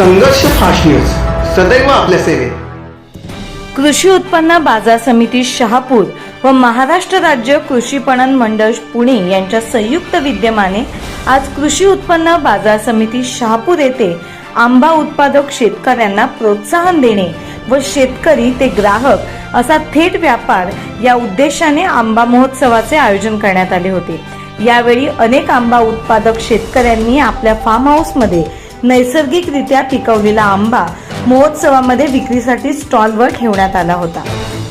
संघर्ष fast news. सदैव आपल्या सेवेत. कृषी उत्पन्न बाजार समिती शहापूर व महाराष्ट्र राज्य कृषी पणन मंडळ पुणे यांच्या संयुक्त विद्यमाने आज कृषी उत्पन्न बाजार समिती शहापूर येथे आंबा उत्पादक शेतकऱ्यांना प्रोत्साहन देणे व शेतकरी ते ग्राहक असा थेट व्यापार या उद्देशाने आंबा महोत्सवाचे आयोजन करण्यात आले होते. यावेळी अनेक आंबा उत्पादक शेतकऱ्यांनी आपल्या फार्म हाऊसमध्ये नैसर्गिकरित्या पिकवलेला आंबा महोत्सवामध्ये विक्रीसाठी स्टॉलवर ठेवण्यात आला होता.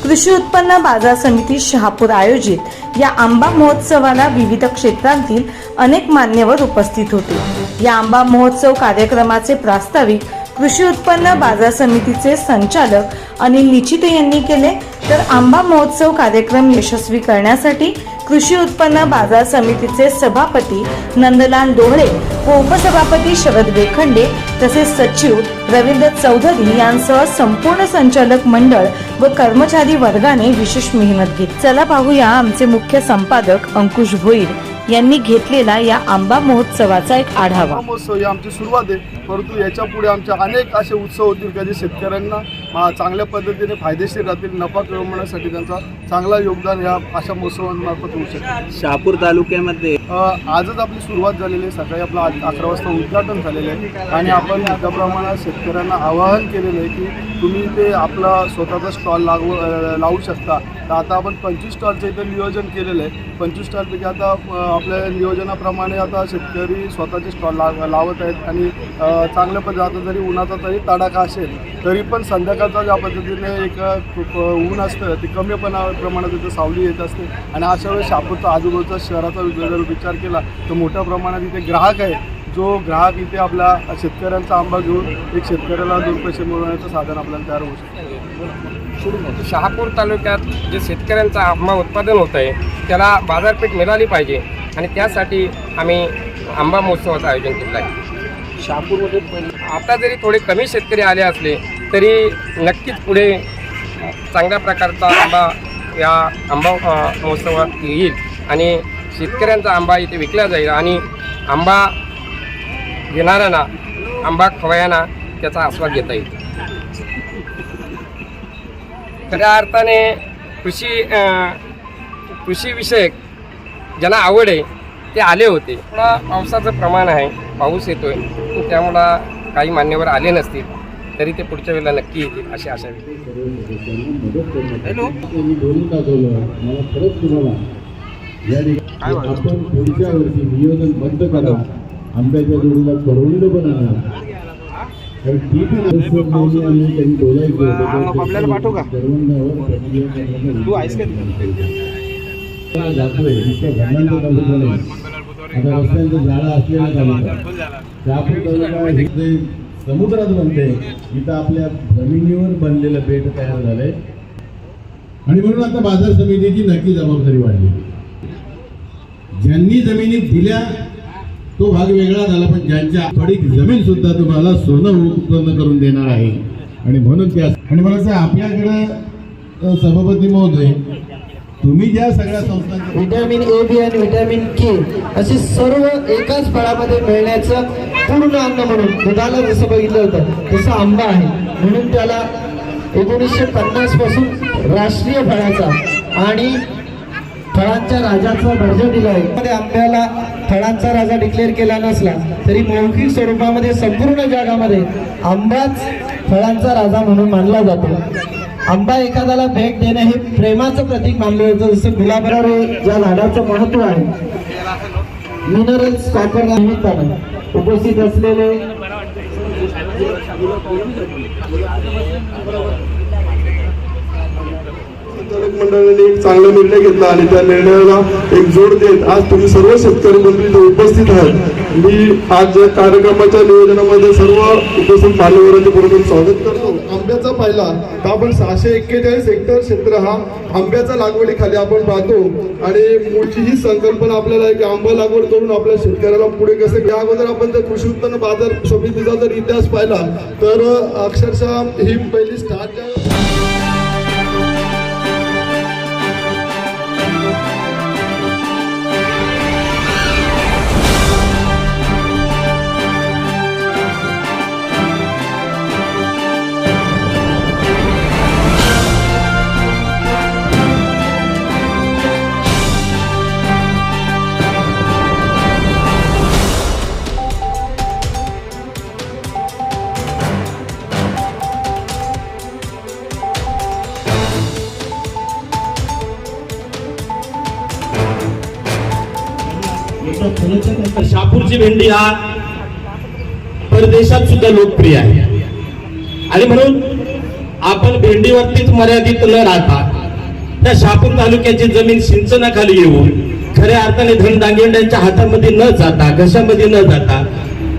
कृषी उत्पन्न बाजार समिती शहापूर आयोजित या आंबा महोत्सवाला विविध क्षेत्रांतील अनेक मान्यवर उपस्थित होते. या आंबा महोत्सव कार्यक्रमाचे प्रास्ताविक कृषी उत्पन्न बाजार समितीचे संचालक अनिल निचिते यांनी केले. तर आंबा महोत्सव कार्यक्रम यशस्वी करण्यासाठी कृषी उत्पन्न बाजार समितीचे सभापती नंदलाल डोहळे व उपसभापती शरद वेखंडे तसेच सचिव रवींद्र चौधरी यांसह संपूर्ण संचालक मंडळ व कर्मचारी वर्गाने विशेष मेहनत घेत चला पाहूया आमचे मुख्य संपादक अंकुश भोईर यांनी घेतलेला या आंबा महोत्सवाचा एक आढावा. महोत्सव ही आमची सुरुवात आहे. परंतु याच्यापुढे आमच्या अनेक असे उत्सव होतील कधी शेतकऱ्यांना चांगल्या पद्धतीने फायदेशीर राहतील नफा कमवण्यासाठी त्यांचा चांगला योगदान या अशा महोत्सवांमार्फत होऊ शकेल शहापूर तालुक्यामध्ये आजच आपली सुरुवात झालेली आहे. सकाळी आपलं आज अकरा वाजता उद्घाटन झालेलं आहे. आणि आपण मोठ्या प्रमाणात शेतकऱ्यांना आवाहन केलेलं आहे की तुम्ही ते आपला स्वतःचा स्टॉल लागू लावू शकता. तर आता आपण पंचवीस स्टॉलचं इथं नियोजन केलेलं आहे. पंचवीस स्टॉलपैकी आता आपल्या नियोजनाप्रमाणे आता शेतकरी स्वतःचे स्टॉल लाव लावत आहेत. आणि चांगल्या पद्धती आता जरी उन्हाचा जरी तडाखा असेल तरी पण प्रकारचा ज्या पद्धतीने एक खूप, ऊन असतं ते कमीपणा प्रमाणात इथं सावली येत असते. आणि अशा वेळेस शापूरचा आजूबाजूचा शहराचा जर विचार केला तर मोठ्या प्रमाणात इथे ग्राहक आहे. जो ग्राहक इथे आपला शेतकऱ्यांचा आंबा घेऊन एक शेतकऱ्याला दोन पैसे मिळवण्याचं साधन आपल्याला तयार होऊ शकतं. शहापूर तालुक्यात जे शेतकऱ्यांचा आंबा उत्पादन होत आहे त्याला बाजारपेठ मिळाली पाहिजे. आणि त्यासाठी आम्ही आंबा महोत्सवाचं आयोजन केलं आहे. शहापूरमध्ये आता जरी थोडे कमी शेतकरी आले असले तरी नक्कीच पुढे चांगल्या प्रकारचा आंबा या आंबा महोत्सवात येईल. आणि शेतकऱ्यांचा आंबा इथे विकला जाईल. आणि आंबा घेणाऱ्यांना आंबा खवयांना त्याचा आस्वाद घेता येईल. खऱ्या अर्थाने कृषी कृषीविषयक ज्यांना आवड आहे ते आले होते. थोडा पावसाचं प्रमाण आहे. पाऊस येतोय. त्यामुळं काही मान्यवर आले नसतील. तरी ते पुढच्या वेळेला नक्की येतील अशी आशा आहे त्यांनी बोलून दाखवलं मला खरंच तुम्हाला या ठिकाणी आपण पुढच्या वर्षी नियोजन बंद करा. आंब्याच्या जोडीला ती बोलायचं. करण्याचा जातोय नुसतं भांडणांचं तालुका नाही. आता रस्त्यांचं झाडं असलेला तालुका शहापूर तालुका हे समुद्रात बनते इथं आपल्या जमिनीवर बनलेलं बेट तयार झालंय आणि म्हणून आता बाजार समितीची नक्की जबाबदारी वाढली ज्यांनी जमिनी दिल्या तो भाग वेगळा झाला पण ज्यांच्या थोडी जमीन सुद्धा तुम्हाला सोनं उत्पन्न करून देणार आहे आणि म्हणून त्या आणि मला असं आपल्याकडं सभापती महोदय तुम्ही ज्या सगळ्या संस्थांच्या व्हिटॅमिन ए बी आणि व्हिटॅमिन के असे सर्व एकाच फळामध्ये मिळण्याचं पूर्ण अन्न म्हणून दुधाला जसं बघितलं होतं तसं आंबा आहे. म्हणून त्याला एकोणीसशे पन्नासपासून राष्ट्रीय फळाचा आणि फळांच्या राजाचा दर्जा दिला आहे. आंब्याला फळांचा राजा डिक्लेअर केला नसला तरी मौखिक स्वरूपामध्ये संपूर्ण जगामध्ये आंबाच फळांचा राजा म्हणून मानला जातो. आंबा एखाद्याला भेट देणं हे प्रेमाचं प्रतीक मानलं जातं. जसं गुलाबराव हे ज्या झाडाचं महत्त्व आहे. मिनरल्स कॉपर निमित्तानं उपस्थित असलेले संचालक मंडळाने एक चांगला निर्णय घेतला आणि त्या निर्णयाला एक जोड देत आज तुम्ही सर्व शेतकरी मंडळी इथे उपस्थित आहात. मी आज या कार्यक्रमाच्या नियोजनामध्ये सर्व उपस्थित मान्यवरांचे बरोबर स्वागत करतो. आंब्याचा पाहिला तर आपण सहाशे एक्केचाळीस हेक्टर क्षेत्र हा आंब्याचा लागवडीखाली आपण पाहतो. आणि मूळची ही संकल्पना आपल्याला की आंबा लागवड करून आपल्या शेतकऱ्याला पुढे कसं या अगोदर आपण जर कृषी उत्पन्न बाजार समितीचा जर इतिहास पाहिला तर अक्षरशः ही पहिली स्टार्ट शापूरची भेंडी हा परदेशात सुद्धा लोकप्रिय आहे. आणि म्हणून आपण भेंडीवरतीच मर्यादित न राहता त्या शापूर तालुक्याची जमीन सिंचनाखाली येऊन खऱ्या अर्थाने धनदांगेंड्यांच्या हातामध्ये न जाता घशामध्ये न जाता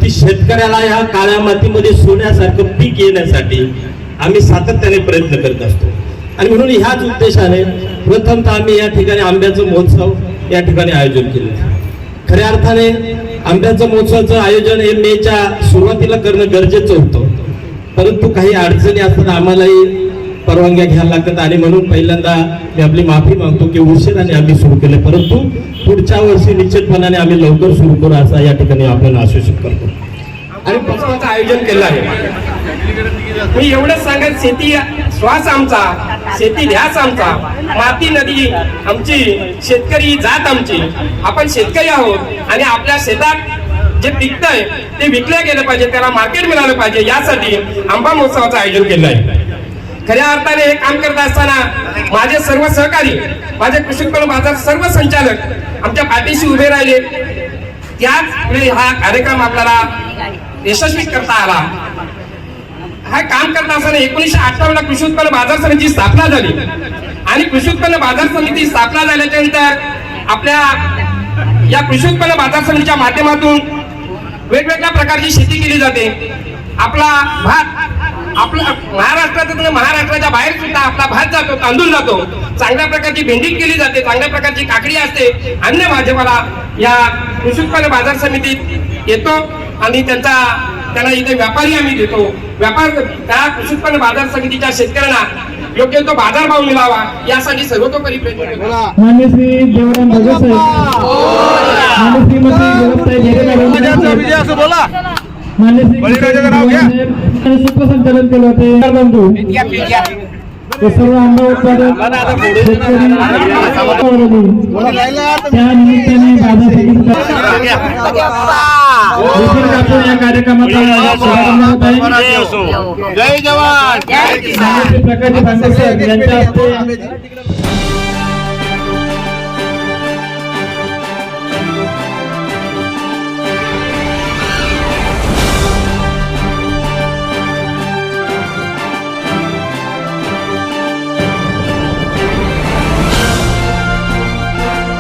ती शेतकऱ्याला ह्या काळ्या मातीमध्ये सोन्यासारखं पीक येण्यासाठी आम्ही सातत्याने प्रयत्न करत असतो. आणि म्हणून ह्याच उद्देशाने प्रथमतः आम्ही या ठिकाणी आंब्याचं महोत्सव या ठिकाणी आयोजन केलं. खऱ्या अर्थाने आंब्याचं महोत्सवाचं आयोजन हे मेच्या सुरुवातीला करणं गरजेचं होतं. परंतु काही अडचणी असताना आम्हालाही परवानग्या घ्यायला लागतात आणि म्हणून पहिल्यांदा मी आपली माफी मागतो की उशिराने आम्ही सुरू केले. परंतु पुढच्या वर्षी निश्चितपणाने आम्ही लवकर सुरू करू असं या ठिकाणी आपण आश्वासित करतो. आणि महोत्सवाचं आयोजन केलं आहे. मी एवढंच सांगत शेती श्वास आमचा शेती ध्यास आमचा. माती नदी आमची शेतकरी जात आमची. आपण शेतकरी आहोत आणि आपल्या शेतात जे पिकतंय ते विकलं गेलं पाहिजे त्याला मार्केट मिळालं पाहिजे यासाठी आंबा महोत्सवाचं आयोजन केलं आहे. खऱ्या अर्थाने हे काम करत असताना माझे सर्व सहकारी माझे कृषी उत्पन्न बाजार सर्व संचालक आमच्या पाठीशी उभे राहिले. त्याच हा कार्यक्रम आपल्याला यशस्वी करता आला. हा काम करत असताना एकोणीसशे अठ्ठावन्न कृषी उत्पन्न बाजार समितीची स्थापना झाली. आणि कृषी उत्पन्न बाजार समिती स्थापना झाल्याच्यानंतर आपल्या या कृषी उत्पन्न बाजार समितीच्या माध्यमातून वेगवेगळ्या प्रकारची शेती केली जाते. आपला भात आपला महाराष्ट्रातून महाराष्ट्राच्या बाहेर सुद्धा आपला भात जातो तांदूळ जातो. चांगल्या प्रकारची भेंडी केली जाते चांगल्या प्रकारची काकडी असते. अन्य भाजीपाला या कृषी उत्पन्न बाजार समितीत येतो आणि त्यांचा त्यांना इथे व्यापारी आम्ही देतो. व्यापार त्या कृषी उत्पन्न बाजार समितीच्या शेतकऱ्यांना योग्य तो बाजारभाव मिळावा यासाठी सर्वतोपरी प्रयत्न करतो. मान्य श्री देवराम भगत साहेब. मान्य श्रीमती मान्य श्री केलं होते. ते सर्व आंबा उत्पादक त्या निमित्ताने या कार्यक्रमाचा प्रकाश यांच्या हस्ते